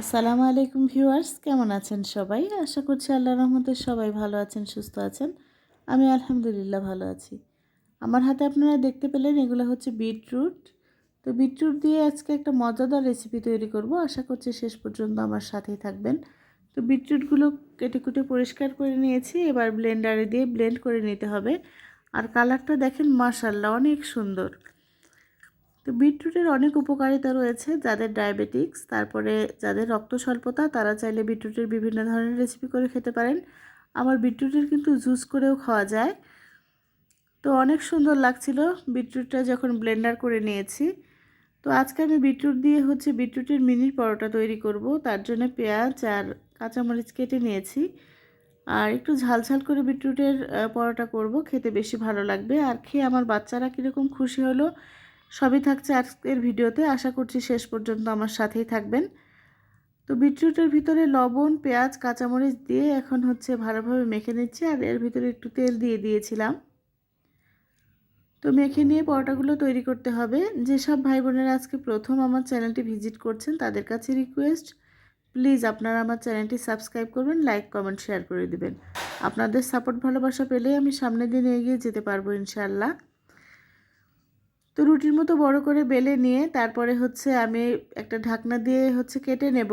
আসসালামু আলাইকুম ভিউয়ার্স, কেমন আছেন সবাই? আশা করছি আল্লাহ রহমতে সবাই ভালো আছেন, সুস্থ আছেন। আমি আলহামদুলিল্লাহ ভালো আছি। আমার হাতে আপনারা দেখতে পেলেন, এগুলো হচ্ছে বিটরুট। তো বিটরুট দিয়ে আজকে একটা মজাদার রেসিপি তৈরি করব। আশা করছি শেষ পর্যন্ত আমার সাথেই থাকবেন। তো বিটরুটগুলো কেটে কুটে পরিষ্কার করে নিয়েছি। এবার ব্লেন্ডারে দিয়ে ব্লেন্ড করে নিতে হবে। আর কালারটা দেখেন মাশাল্লাহ অনেক সুন্দর। তো বিটরুটের অনেক উপকারিতা রয়েছে, যাদের ডায়াবেটিক্স, তারপরে যাদের রক্ত স্বল্পতা, তারা চাইলে বিটরুটের বিভিন্ন ধরনের রেসিপি করে খেতে পারেন। আমার বিটরুটের কিন্তু জুস করেও খাওয়া যায়। তো অনেক সুন্দর লাগছিল বিটরুটটা যখন ব্লেন্ডার করে নিয়েছি। তো আজকে আমি বিটরুট দিয়ে হচ্ছে বিটরুটের মিনির পরোটা তৈরি করব। তার জন্য পেঁয়াজ আর কাঁচামরিচ কেটে নিয়েছি। আর একটু ঝাল ঝাল করে বিটরুটের পরোটা করব, খেতে বেশি ভালো লাগবে। আর খেয়ে আমার বাচ্চারা কীরকম খুশি হলো সবই থাকছে আজকের ভিডিওতে। আশা করছি শেষ পর্যন্ত আমার সাথেই থাকবেন। তো বিটরুটের ভিতরে লবণ, পেঁয়াজ, কাঁচামরিচ দিয়ে এখন হচ্ছে ভালোভাবে মেখে নিচ্ছি আর এর ভিতরে একটু তেল দিয়ে দিয়েছিলাম। তো মেখে নিয়ে পরোটাগুলো তৈরি করতে হবে। যেসব ভাই বোনেরা আজকে প্রথম আমার চ্যানেলটি ভিজিট করছেন, তাদের কাছে রিকোয়েস্ট, প্লিজ আপনারা আমার চ্যানেলটি সাবস্ক্রাইব করবেন, লাইক, কমেন্ট, শেয়ার করে দেবেন। আপনাদের সাপোর্ট ভালোবাসা পেলেই আমি সামনের দিনে এগিয়ে যেতে পারব ইনশাল্লাহ তো রুটির মতো বড় করে বেলে নিয়ে তারপরে হচ্ছে আমি একটা ঢাকনা দিয়ে হচ্ছে কেটে নেব।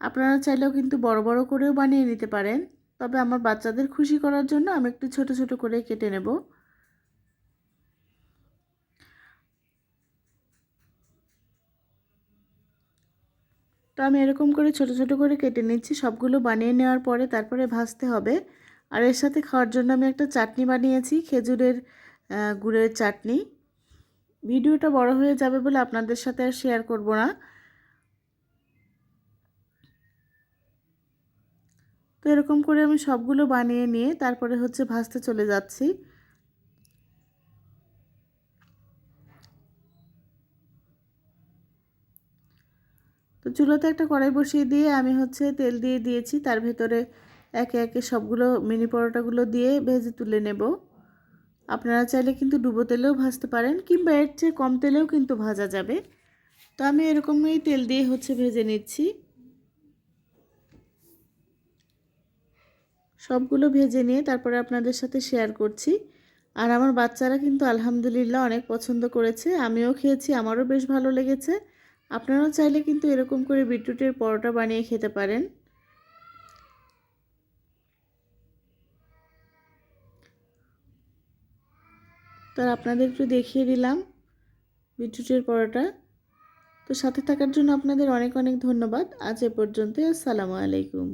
আপনারা চাইলেও কিন্তু বড় বড় করেও বানিয়ে নিতে পারেন। তবে আমার বাচ্চাদের খুশি করার জন্য আমি একটু ছোট ছোট করে কেটে নেব। তো আমি এরকম করে ছোট ছোট করে কেটে নিচ্ছি। সবগুলো বানিয়ে নেওয়ার পরে তারপরে ভাজতে হবে। আর এর সাথে খাওয়ার জন্য আমি একটা চাটনি বানিয়েছি, খেজুরের গুড়ের চাটনি। ভিডিওটা বড় হয়ে যাবে বলে আপনাদের সাথে আর শেয়ার করব না। তো এরকম করে আমি সবগুলো বানিয়ে নিয়ে তারপরে হচ্ছে ভাজতে চলে যাচ্ছি। তো চুলোতে একটা কড়াই বসিয়ে দিয়ে আমি হচ্ছে তেল দিয়ে দিয়েছি। তার ভেতরে একে একে সবগুলো মিনি পরোটাগুলো দিয়ে ভেজে তুলে নেব। আপনারা চাইলে কিন্তু ডুবো তেলেও ভাজতে পারেন কিংবা এর চেয়ে কম তেলেও কিন্তু ভাজা যাবে। তো আমি এরকমই তেল দিয়ে হচ্ছে ভেজে নিচ্ছি। সবগুলো ভেজে নিয়ে তারপরে আপনাদের সাথে শেয়ার করছি। আর আমার বাচ্চারা কিন্তু আলহামদুলিল্লাহ অনেক পছন্দ করেছে, আমিও খেয়েছি, আমারও বেশ ভালো লেগেছে। আপনারাও চাইলে কিন্তু এরকম করে বিটরুটের পরোটা বানিয়ে খেতে পারেন। তো আপনাদের একটু দেখিয়ে দিলাম বিদ্যুতের পরোটা। তো সাথে থাকার জন্য আপনাদের অনেক অনেক ধন্যবাদ। আজ এ পর্যন্ত আসসালামু আলাইকুম।